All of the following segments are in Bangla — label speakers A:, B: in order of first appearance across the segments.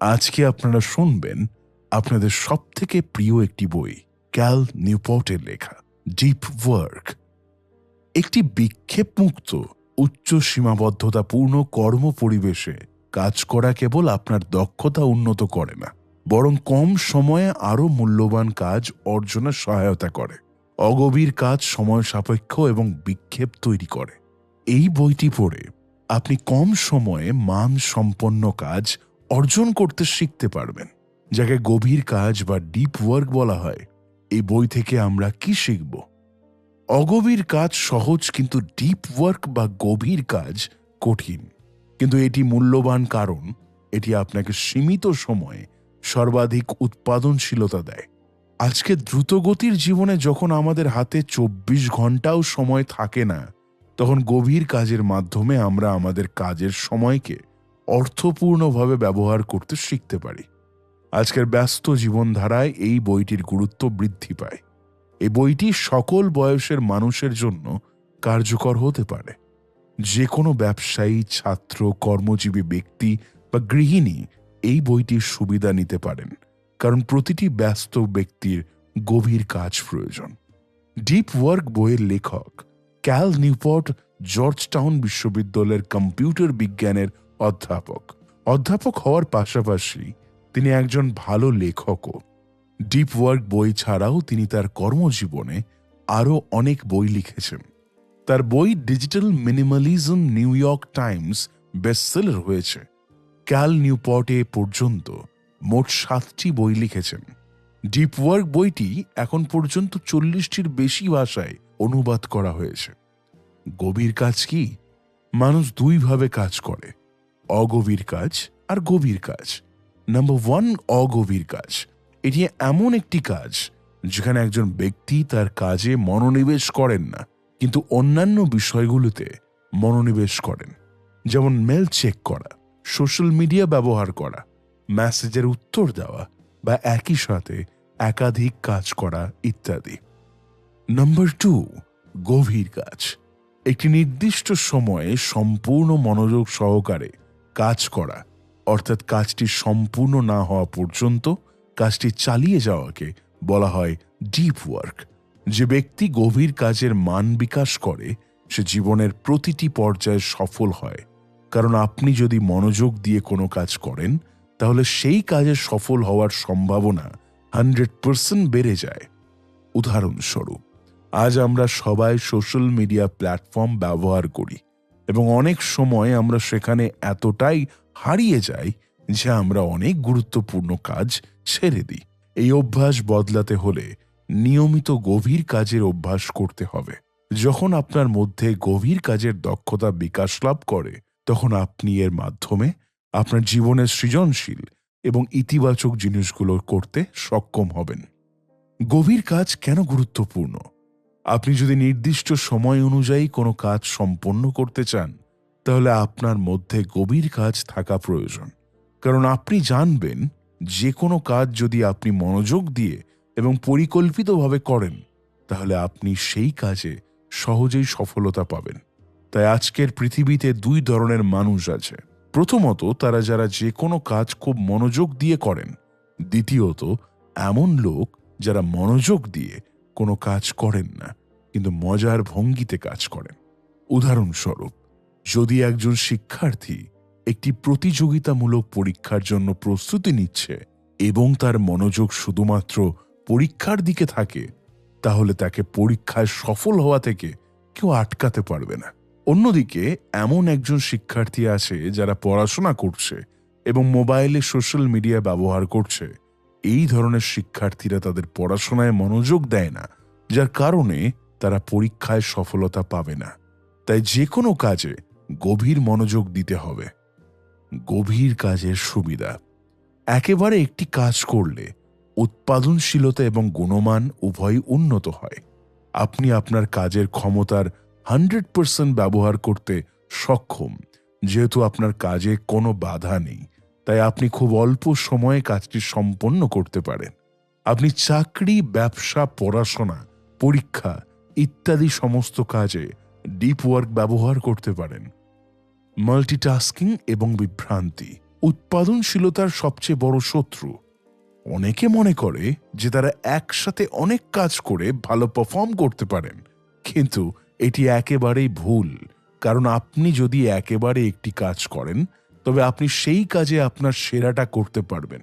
A: আজকে আপনারা শুনবেন আপনাদের সবথেকে প্রিয় একটি বই, ক্যাল নিউপটের লেখা, ডিপ ওয়ার্ক। একটি বিক্ষেপমুক্ত, উচ্চ সীমাবদ্ধতাপূর্ণ কর্ম পরিবেশে কাজ করা কেবল আপনার দক্ষতা উন্নত করে না, বরং কম সময়ে আরও মূল্যবান কাজ অর্জনে সহায়তা করে, অগভীর কাজ সময় সাপেক্ষ এবং বিক্ষেপ তৈরি করে। এই বইটি পড়ে আপনি কম সময়ে মান সম্পন্ন কাজ অর্জন করতে শিখতে পারবেন। যাকে গভীর কাজ বা ডিপ ওয়ার্ক বলা হয়, এই বই থেকে আমরা কি শিখব? অগভীর কাজ সহজ কিন্তু ডিপ ওয়ার্ক বা গভীর কাজ কঠিন। কিন্তু এটি মূল্যবান কারণ, এটি আপনাকে সীমিত সময়ে সর্বাধিক উৎপাদনশীলতা দেয়। আজকে দ্রুতগতির জীবনে যখন আমাদের হাতে চব্বিশ ঘন্টাও সময় থাকে না, তখন গভীর কাজের মাধ্যমে আমরা আমাদের কাজের সময়কে অর্থপূর্ণভাবে ব্যবহার করতে শিখতে পারি। আজকের ব্যস্ত জীবনধারায় এই বইটির গুরুত্ব বৃদ্ধি পায়। এই বইটি সকল বয়সের মানুষের জন্য কার্যকর হতে পারে। যে কোনো ব্যবসায়ী, ছাত্র, কর্মজীবী ব্যক্তি বা গৃহিণী এই বইটির সুবিধা নিতে পারেন, কারণ প্রতিটি ব্যস্ত ব্যক্তির গভীর কাজ প্রয়োজন। ডিপ ওয়ার্ক বইয়ের লেখক ক্যাল নিউপট জর্জটাউন বিশ্ববিদ্যালয়ের কম্পিউটার বিজ্ঞানের অধ্যাপক। অধ্যাপক হওয়ার পাশাপাশি তিনি একজন ভালো লেখকও। ডিপ ওয়ার্ক বই ছাড়াও তিনি তার কর্মজীবনে আরও অনেক বই লিখেছেন। তার বই digital minimalism New York Times bestseller হয়েছে। ক্যাল নিউপট পর্যন্ত মোট সাতটি বই লিখেছেন। ডিপ ওয়ার্ক বইটি এখন পর্যন্ত চল্লিশটির বেশি ভাষায় অনুবাদ করা হয়েছে। গভীর কাজ কি? মানুষ দুইভাবে কাজ করে। অগভীর কাজ আর গভীর কাজ। নাম্বার ওয়ান অগভীর কাজ। এটি এমন একটি কাজ যেখানে একজন ব্যক্তি তার কাজে মনোনিবেশ করেন না, কিন্তু অন্যান্য বিষয়গুলোতে মনোনিবেশ করেন। যেমন মেল চেক করা সোশ্যাল মিডিয়া ব্যবহার করা মেসেজের উত্তর দেওয়া বা একই সাথে একাধিক কাজ করা ইত্যাদি। নাম্বার টু গভীর কাজ। একটি নির্দিষ্ট সময়ে সম্পূর্ণ মনোযোগ সহকারে কাজ করা, অর্থাৎ কাজটি সম্পূর্ণ না হওয়া পর্যন্ত কাজটি চালিয়ে যাওয়াকে বলা হয় ডিপ ওয়ার্ক যে ব্যক্তি গভীর কাজের মান বিকাশ করে, সে জীবনের প্রতিটি পর্যায়ে সফল হয়। কারণ আপনি যদি মনোযোগ দিয়ে কোনো কাজ করেন, তাহলে সেই কাজে সফল হওয়ার সম্ভাবনা হান্ড্রেড পার্সেন্ট বেড়ে যায়। উদাহরণস্বরূপ, আজ আমরা সবাই সোশ্যাল মিডিয়া প্ল্যাটফর্ম ব্যবহার করি। এবং অনেক সময় আমরা সেখানে এতটাই হারিয়ে যাই যে আমরা অনেক গুরুত্বপূর্ণ কাজ ছেড়ে দিই। এই অভ্যাস বদলাতে হলে নিয়মিত গভীর কাজের অভ্যাস করতে হবে। যখন আপনার মধ্যে গভীর কাজের দক্ষতা বিকাশ লাভ করে, তখন আপনি এর মাধ্যমে আপনার জীবনের সৃজনশীল এবং ইতিবাচক জিনিসগুলো করতে সক্ষম হবেন। গভীর কাজ কেন গুরুত্বপূর্ণ? আপনি যদি নির্দিষ্ট সময় অনুযায়ী কোনো কাজ সম্পন্ন করতে চান, তাহলে আপনার মধ্যে গভীর কাজ থাকা প্রয়োজন। কারণ আপনি জানবেন, যে কোনো কাজ যদি আপনি মনোযোগ দিয়ে এবং পরিকল্পিতভাবে করেন, তাহলে আপনি সেই কাজে সহজেই সফলতা পাবেন। তাই আজকের পৃথিবীতে দুই ধরনের মানুষ আছে। প্রথমত, তারা যারা যে কোনো কাজ খুব মনোযোগ দিয়ে করেন। দ্বিতীয়ত, এমন লোক যারা মনোযোগ দিয়ে কোনো কাজ করেন না, কিন্তু মজার ভঙ্গিতে কাজ করেন। উদাহরণস্বরূপ, যদি একজন শিক্ষার্থী একটি প্রতিযোগিতামূলক পরীক্ষার জন্য প্রস্তুতি নিচ্ছে এবং তার মনোযোগ শুধুমাত্র পরীক্ষার দিকে থাকে, তাহলে তাকে পরীক্ষায় সফল হওয়া থেকে কেউ আটকাতে পারবে না। অন্যদিকে, এমন একজন শিক্ষার্থী আছে যারা পড়াশোনা করছে এবং মোবাইলে সোশ্যাল মিডিয়া ব্যবহার করছে। এই ধরনের শিক্ষার্থীরা তাদের পড়াশোনায় মনোযোগ দেয় না, যার কারণে তারা পরীক্ষায় সফলতা পাবে না। তাই যে কোনো কাজে গভীর মনোযোগ দিতে হবে। গভীর কাজের সুবিধা। একেবারে একটি কাজ করলে উৎপাদনশীলতা এবং গুণমান উভয় উন্নত হয়। আপনি আপনার কাজের ক্ষমতার হান্ড্রেড পার্সেন্ট ব্যবহার করতে সক্ষম, যেহেতু আপনার কাজে কোনো বাধা নেই। তাই আপনি খুব অল্প সময়ে কাজটি সম্পন্ন করতে পারেন। আপনি চাকরি, ব্যবসা, পড়াশোনা, পরীক্ষা ইত্যাদি সমস্ত কাজে ডিপ ওয়ার্ক ব্যবহার করতে পারেন। মাল্টিটাস্কিং এবং বিভ্রান্তি উৎপাদনশীলতার সবচেয়ে বড় শত্রু। অনেকে মনে করে যে তারা একসাথে অনেক কাজ করে ভালো পারফর্ম করতে পারেন, কিন্তু এটি একেবারেই ভুল। কারণ আপনি যদি একেবারে একটি কাজ করেন তবে আপনি সেই কাজে আপনার সেরাটা করতে পারবেন।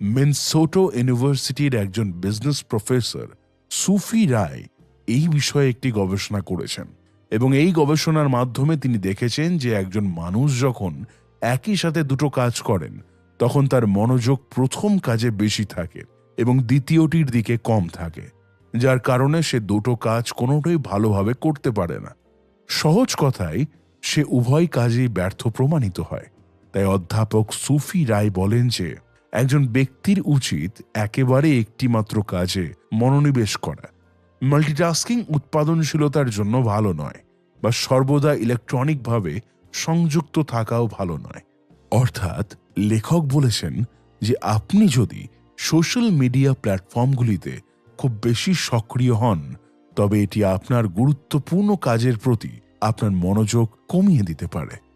A: মেনসোটো ইউনিভার্সিটির একজন বিজনেস প্রফেসর সুফি রায় এই বিষয়ে একটি গবেষণা করেছেন এবং এই গবেষণার মাধ্যমে তিনি দেখেছেন যে একজন মানুষ যখন একই সাথে দুটো কাজ করেন, তখন তার মনোযোগ প্রথম কাজে বেশি থাকে এবং দ্বিতীয়টির দিকে কম থাকে, যার কারণে সে দুটো কাজ কোনোটাই ভালোভাবে করতে পারে না। সহজ কথায়, সে উভয় কাজেই ব্যর্থ প্রমাণিত হয়। তাই অধ্যাপক সুফি রায় বলেন যে, একজন ব্যক্তির উচিত একেবারে একটিমাত্র কাজে মনোনিবেশ করা। মাল্টিটাস্কিং উৎপাদনশীলতার জন্য ভালো নয়, বা সর্বদা ইলেকট্রনিকভাবে সংযুক্ত থাকাও ভালো নয়। অর্থাৎ লেখক বলেছেন যে, আপনি যদি সোশ্যাল মিডিয়া প্ল্যাটফর্মগুলিতে খুব বেশি সক্রিয় হন, তবে এটি আপনার গুরুত্বপূর্ণ কাজের প্রতি আপনার মনোযোগ কমিয়ে দিতে পারে।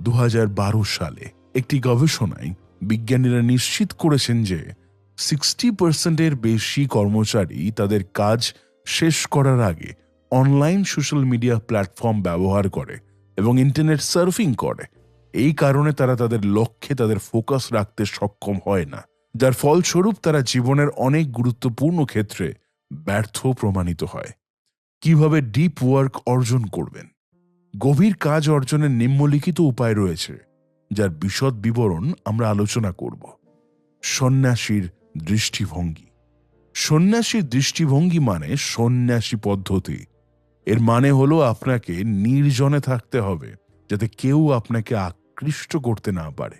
A: দু হাজার বারো সালে একটি গবেষণায় বিজ্ঞানীরা নিশ্চিত করেছেন যে সিক্সটি পার্সেন্টের বেশি কর্মচারী তাদের কাজ শেষ করার আগে অনলাইন সোশ্যাল মিডিয়া প্ল্যাটফর্ম ব্যবহার করে এবং ইন্টারনেট সার্ফিং করে। এই কারণে তারা তাদের লক্ষ্যে তাদের ফোকাস রাখতে সক্ষম হয় না। যার ফলস্বরূপ তারা জীবনের অনেক গুরুত্বপূর্ণ ক্ষেত্রে ব্যর্থ প্রমাণিত হয়। কীভাবে ডিপ ওয়ার্ক অর্জন করবেন? গভীর কাজ অর্জনের নিম্নলিখিত উপায় রয়েছে, যার বিশদ বিবরণ আমরা আলোচনা করব। সন্ন্যাসীর দৃষ্টিভঙ্গি। সন্ন্যাসীর দৃষ্টিভঙ্গি মানে সন্ন্যাসী পদ্ধতি। এর মানে হলো আপনাকে নির্জনে থাকতে হবে, যাতে কেউ আপনাকে আকৃষ্ট করতে না পারে।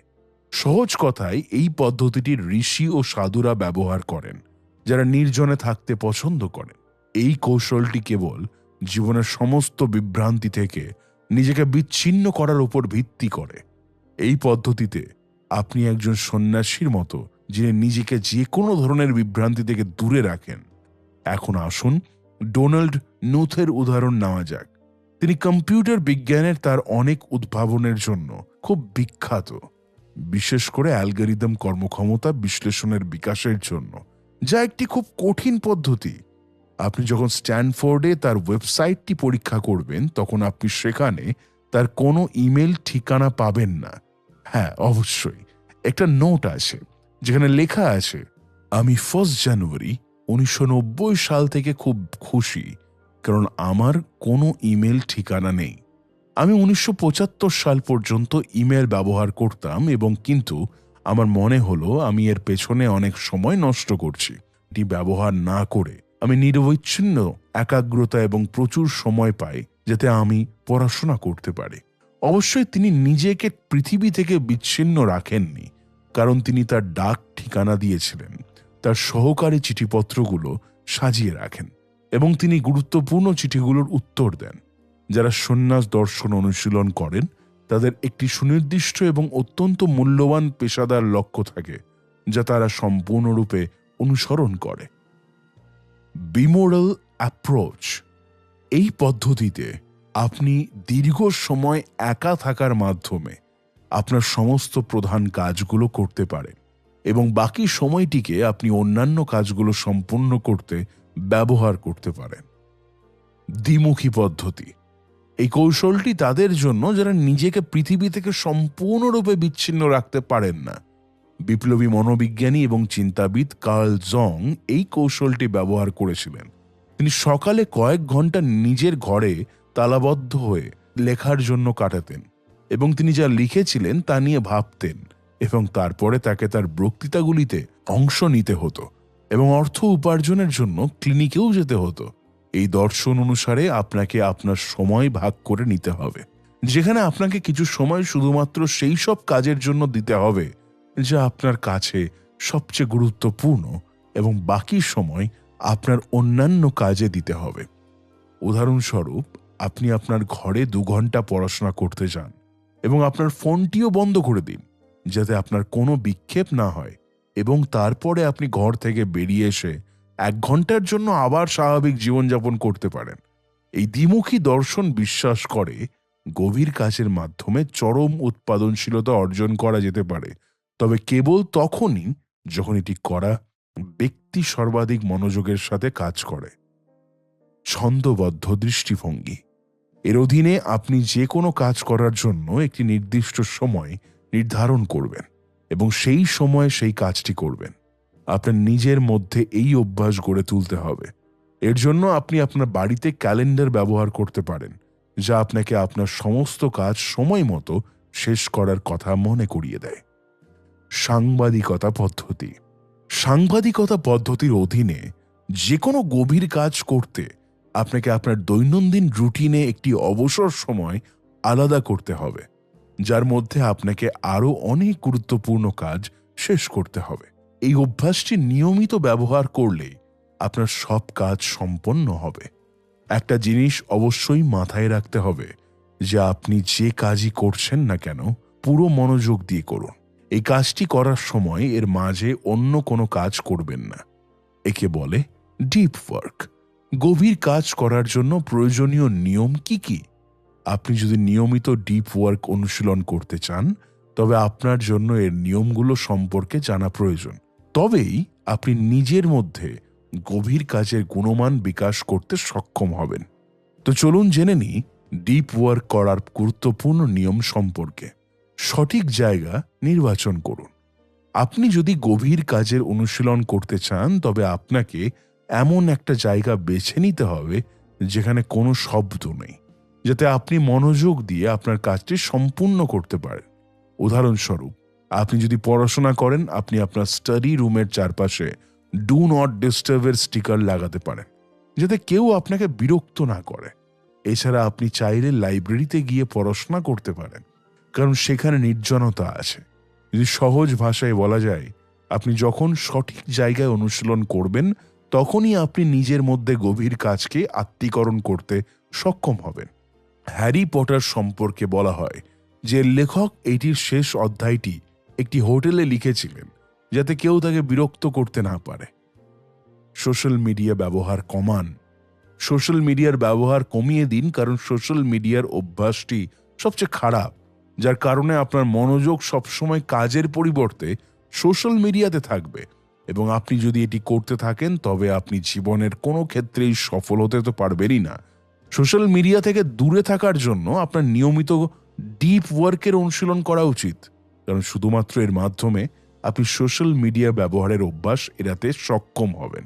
A: সহজ কথায়, এই পদ্ধতিটি ঋষি ও সাধুরা ব্যবহার করেন, যারা নির্জনে থাকতে পছন্দ করেন। এই কৌশলটি কেবল জীবনের সমস্ত বিভ্রান্তি থেকে নিজেকে বিচ্ছিন্ন করার উপর ভিত্তি করে। এই পদ্ধতিতে আপনি একজন সন্ন্যাসীর মতো, যিনি নিজেকে যে কোনো ধরনের বিভ্রান্তি থেকে দূরে রাখেন। এখন আসুন ডোনাল্ড নুথের উদাহরণ নেওয়া যাক। তিনি কম্পিউটার বিজ্ঞানের তার অনেক উদ্ভাবনের জন্য খুব বিখ্যাত, বিশেষ করে অ্যালগরিদম কর্মক্ষমতা বিশ্লেষণের বিকাশের জন্য, যা একটি খুব কঠিন পদ্ধতি। আপনি যখন স্ট্যানফোর্ডে তার ওয়েবসাইটটি পরীক্ষা করবেন, তখন আপনি সেখানে তার কোনো ইমেল ঠিকানা পাবেন না। হ্যাঁ অবশ্যই। একটা নোট আছে, যেখানে লেখা আছে, আমি ফার্স্ট জানুয়ারি উনিশশো নব্বই সাল থেকে খুব খুশি, কারণ আমার কোনো ইমেল ঠিকানা নেই। আমি উনিশশো পঁচাত্তর সাল পর্যন্ত ইমেল ব্যবহার করতাম এবং কিন্তু আমার মনে হলো আমি এর পেছনে অনেক সময় নষ্ট করছি এটি ব্যবহার না করে। আমি নিরবচ্ছিন্ন, একাগ্রতা এবং প্রচুর সময় পাই যাতে আমি পড়াশোনা করতে পারি। অবশ্যই তিনি নিজেকে পৃথিবী থেকে বিচ্ছিন্ন রাখেননি, কারণ তিনি তার ডাক ঠিকানা দিয়েছিলেন, তার সহকারী চিঠিপত্রগুলো সাজিয়ে রাখেন এবং তিনি গুরুত্বপূর্ণ চিঠিগুলোর উত্তর দেন। যারা সন্ন্যাস দর্শন অনুশীলন করেন, তাদের একটি সুনির্দিষ্ট এবং অত্যন্ত মূল্যবান পেশাদার লক্ষ্য থাকে, যা তারা সম্পূর্ণরূপে অনুসরণ করে। বিমোরাল অ্যাপ্রোচ এই পদ্ধতিতে আপনি দীর্ঘ সময় একা থাকার মাধ্যমে আপনার সমস্ত প্রধান কাজগুলো করতে পারেন এবং বাকি সময়টিকে আপনি অন্যান্য কাজগুলো সম্পূর্ণ করতে ব্যবহার করতে পারেন। দ্বিমুখী পদ্ধতি। এই কৌশলটি তাদের জন্য যারা নিজেকে পৃথিবী থেকে সম্পূর্ণরূপে বিচ্ছিন্ন রাখতে পারেন না। বিপ্লবী মনোবিজ্ঞানী এবং চিন্তাবিদ কার্ল জং এই কৌশলটি ব্যবহার করেছিলেন। তিনি সকালে কয়েক ঘণ্টা নিজের ঘরে তালাবদ্ধ হয়ে লেখার জন্য কাটাতেন এবং তিনি যা লিখেছিলেন তা নিয়ে ভাবতেন এবং তারপরে তাকে তার বক্তৃতাগুলিতে অংশ নিতে হতো এবং অর্থ উপার্জনের জন্য ক্লিনিকেও যেতে হতো। এই দর্শন অনুসারে আপনাকে আপনার সময় ভাগ করে নিতে হবে। যেখানে আপনাকে কিছু সময় শুধুমাত্র সেই সব কাজের জন্য দিতে হবে। যা আপনার কাছে সবচেয়ে গুরুত্বপূর্ণ এবং বাকি সময় আপনার অন্যান্য কাজে দিতে হবে। উদাহরণস্বরূপ, আপনি আপনার ঘরে দু ঘণ্টা পড়াশোনা করতে যান এবং আপনার ফোনটিও বন্ধ করে দিন, যাতে আপনার কোনো বিক্ষেপ না হয় এবং তারপরে আপনি ঘর থেকে বেরিয়ে এসে এক ঘণ্টার জন্য আবার স্বাভাবিক জীবনযাপন করতে পারেন। এই দ্বিমুখী দর্শন বিশ্বাস করে গভীর কাজের মাধ্যমে চরম উৎপাদনশীলতা অর্জন করা যেতে পারে। তবে কেবল তখনই যখন এটি করা ব্যক্তি সর্বাধিক মনোযোগের সাথে কাজ করে। ছন্দবদ্ধ দৃষ্টিভঙ্গি। এর অধীনে আপনি যে কোনো কাজ করার জন্য একটি নির্দিষ্ট সময় নির্ধারণ করবেন এবং সেই সময়ে সেই কাজটি করবেন। আপনার নিজের মধ্যে এই অভ্যাস গড়ে তুলতে হবে। এর জন্য আপনি আপনার বাড়িতে ক্যালেন্ডার ব্যবহার করতে পারেন, যা আপনাকে আপনার সমস্ত কাজ সময় মতো শেষ করার কথা মনে করিয়ে দেয়। সাংবাদিকতা পদ্ধতি। সাংবাদিকতা পদ্ধতির অধীনে যে কোনো গভীর কাজ করতে আপনাকে আপনার দৈনন্দিন রুটিনে একটি অবসর সময় আলাদা করতে হবে, যার মধ্যে আপনাকে আরও অনেক গুরুত্বপূর্ণ কাজ শেষ করতে হবে। এই অভ্যাসটি নিয়মিত ব্যবহার করলেই আপনার সব কাজ সম্পন্ন হবে। একটা জিনিস অবশ্যই মাথায় রাখতে হবে যে আপনি যে কাজই করছেন না কেন, পুরো মনোযোগ দিয়ে করুন। এই কাজটি করার সময় এর মাঝে অন্য কোনো কাজ করবেন না। একে বলে ডিপ ওয়ার্ক গভীর কাজ করার জন্য প্রয়োজনীয় নিয়ম কি কি? আপনি যদি নিয়মিত ডিপ ওয়ার্ক অনুশীলন করতে চান, তবে আপনার জন্য এর নিয়মগুলো সম্পর্কে জানা প্রয়োজন। তবেই আপনি নিজের মধ্যে গভীর কাজের গুণমান বিকাশ করতে সক্ষম হবেন। তো চলুন জেনে নিই ডিপ ওয়ার্ক করার গুরুত্বপূর্ণ নিয়ম সম্পর্কে। সঠিক জায়গা নির্বাচন করুন। আপনি যদি গভীর কাজের অনুশীলন করতে চান, তবে আপনাকে এমন একটা জায়গা বেছে নিতে হবে, যেখানে কোনো শব্দ নেই, যাতে আপনি মনোযোগ দিয়ে আপনার কাজটি সম্পূর্ণ করতে পারেন। উদাহরণস্বরূপ, আপনি যদি পড়াশোনা করেন, আপনি আপনার স্টাডি রুমের চারপাশে ডু নট ডিস্টার্বের স্টিকার লাগাতে পারেন, যাতে কেউ আপনাকে বিরক্ত না করে। এছাড়া আপনি চাইলে লাইব্রেরিতে গিয়ে পড়াশোনা করতে পারেন। কারণ সেখানে নির্জনতা আছে। যদি সহজ ভাষায় বলা যায়, আপনি যখন সঠিক জায়গায় অনুশীলন করবেন, তখনই আপনি নিজের মধ্যে গভীর কাজকে আত্মীকরণ করতে সক্ষম হবেন। হ্যারি পটার সম্পর্কে বলা হয় যে লেখক এটির শেষ অধ্যায়টি একটি হোটেলে লিখেছিলেন, যাতে কেউ তাকে বিরক্ত করতে না পারে। সোশ্যাল মিডিয়া ব্যবহার কমান। সোশ্যাল মিডিয়ার ব্যবহার কমিয়ে দিন, কারণ সোশ্যাল মিডিয়ার অভ্যাসটি সবচেয়ে খারাপ। যার কারণে আপনার মনোযোগ সবসময় কাজের পরিবর্তে সোশ্যাল মিডিয়াতে থাকবে। এবং আপনি যদি এটি করতে থাকেন, তবে আপনি জীবনের কোনো ক্ষেত্রেই সফল হতে তো পারবেনই না। সোশ্যাল মিডিয়া থেকে দূরে থাকার জন্য আপনার নিয়মিত ডিপ ওয়ার্কের অনুশীলন করা উচিত। কারণ শুধুমাত্র এর মাধ্যমে আপনি সোশ্যাল মিডিয়া ব্যবহারের অভ্যাস এড়াতে সক্ষম হবেন।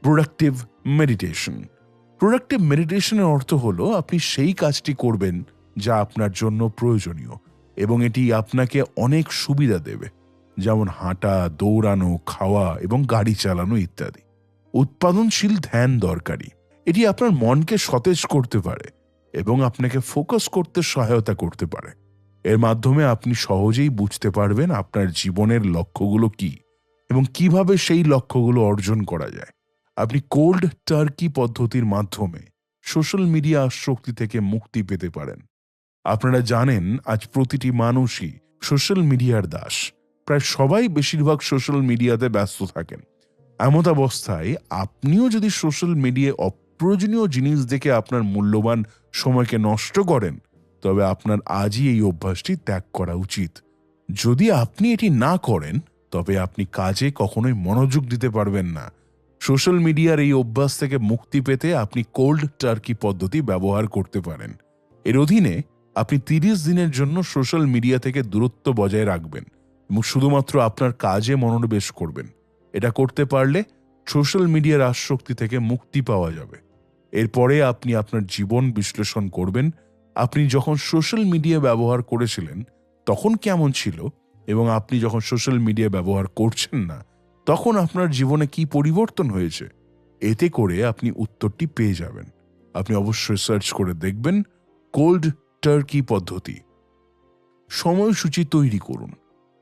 A: Productive meditation. প্রোডাক্টিভ মেডিটেশনের অর্থ হলো, আপনি সেই কাজটি করবেন যা আপনার জন্য প্রয়োজনীয় এবং এটি আপনাকে অনেক সুবিধা দেবে, যেমন হাঁটা, দৌড়ানো, খাওয়া এবং গাড়ি চালানো ইত্যাদি। উৎপাদনশীল ধ্যান দরকারি। এটি আপনার মনকে সতেজ করতে পারে এবং আপনাকে ফোকাস করতে সহায়তা করতে পারে। এর মাধ্যমে আপনি সহজেই বুঝতে পারবেন আপনার জীবনের লক্ষ্যগুলো কি এবং কীভাবে সেই লক্ষ্যগুলো অর্জন করা যায়। আপনি কোল্ড টার্কি পদ্ধতির মাধ্যমে সোশ্যাল মিডিয়া আসক্তি থেকে মুক্তি পেতে পারেন। আপনারা জানেন, আজ প্রতিটি মানুষই সোশ্যাল মিডিয়ার দাস। প্রায় সবাই বেশিরভাগ সোশ্যাল মিডিয়াতে ব্যস্ত থাকেন। এমত অবস্থায় আপনিও যদি সোশ্যাল মিডিয়ায় অপ্রয়োজনীয় জিনিস দেখে আপনার মূল্যবান সময়কে নষ্ট করেন, তবে আপনার আজই এই অভ্যাসটি ত্যাগ করা উচিত। যদি আপনি এটি না করেন, তবে আপনি কাজে কখনোই মনোযোগ দিতে পারবেন না। সোশ্যাল মিডিয়ার এই অভ্যাস থেকে মুক্তি পেতে আপনি কোল্ড টার্কি পদ্ধতি ব্যবহার করতে পারেন। এর অধীনে আপনি তিরিশ দিনের জন্য সোশ্যাল মিডিয়া থেকে দূরত্ব বজায় রাখবেন এবং শুধুমাত্র আপনার কাজে মনোনিবেশ করবেন। এটা করতে পারলে সোশ্যাল মিডিয়ার আসক্তি থেকে মুক্তি পাওয়া যাবে। এরপরে আপনি আপনার জীবন বিশ্লেষণ করবেন। আপনি যখন সোশ্যাল মিডিয়া ব্যবহার করেছিলেন, তখন কেমন ছিল? এবং আপনি যখন সোশ্যাল মিডিয়া ব্যবহার করছেন না, তখন আপনার জীবনে কি পরিবর্তন হয়েছে? এতে করে আপনি উত্তরটি পেয়ে যাবেন। আপনি অবশ্যই সার্চ করে দেখবেন, কোল্ড টার্কি পদ্ধতি। সময়সূচি তৈরি করুন।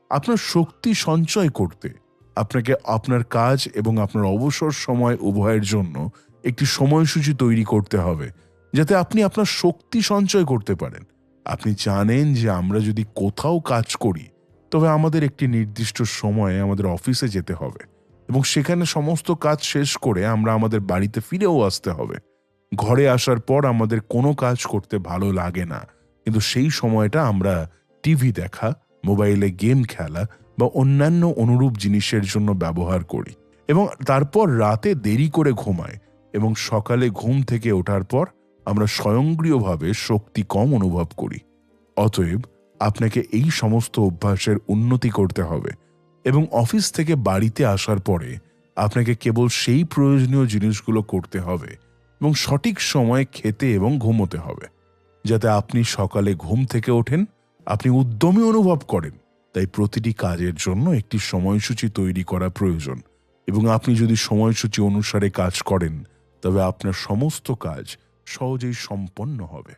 A: আপনার শক্তি সঞ্চয় করতে আপনাকে আপনার কাজ এবং আপনার অবসর সময় উভয়ের জন্য একটি সময়সূচি তৈরি করতে হবে, যাতে আপনি আপনার শক্তি সঞ্চয় করতে পারেন। আপনি জানেন যে আমরা যদি কোথাও কাজ করি, তবে আমাদের একটি নির্দিষ্ট সময়ে আমাদের অফিসে যেতে হবে এবং সেখানে সমস্ত কাজ শেষ করে আমরা আমাদের বাড়িতে ফিরেও আসতে হবে। ঘরে আসার পর আমাদের কোনো কাজ করতে ভালো লাগে না। কিন্তু সেই সময়টা আমরা টিভি দেখা, মোবাইলে গেম খেলা বা অন্যান্য অনুরূপ জিনিসের জন্য ব্যবহার করি এবং তারপর রাতে দেরি করে ঘুমাই এবং সকালে ঘুম থেকে ওঠার পর আমরা স্বয়ংক্রিয়ভাবে শক্তি কম অনুভব করি। অতএব আপনাকে এই সমস্ত অভ্যাসের উন্নতি করতে হবে এবং অফিস থেকে বাড়িতে আসার পরে আপনাকে কেবল সেই প্রয়োজনীয় জিনিসগুলো করতে হবে এবং সঠিক সময়ে খেতে এবং ঘুমোতে হবে। যাতে আপনি সকালে ঘুম থেকে ওঠেন, আপনি উদ্যমী অনুভব করেন। তাই প্রতিটি কাজের জন্য একটি সময়সূচি তৈরি করা প্রয়োজন। এবং আপনি যদি সময়সূচি অনুসারে কাজ করেন, তবে আপনার সমস্ত কাজ সহজেই সম্পন্ন হবে।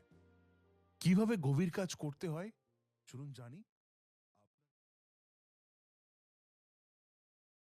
A: কীভাবে গভীর কাজ করতে হয়? চলুন জানি।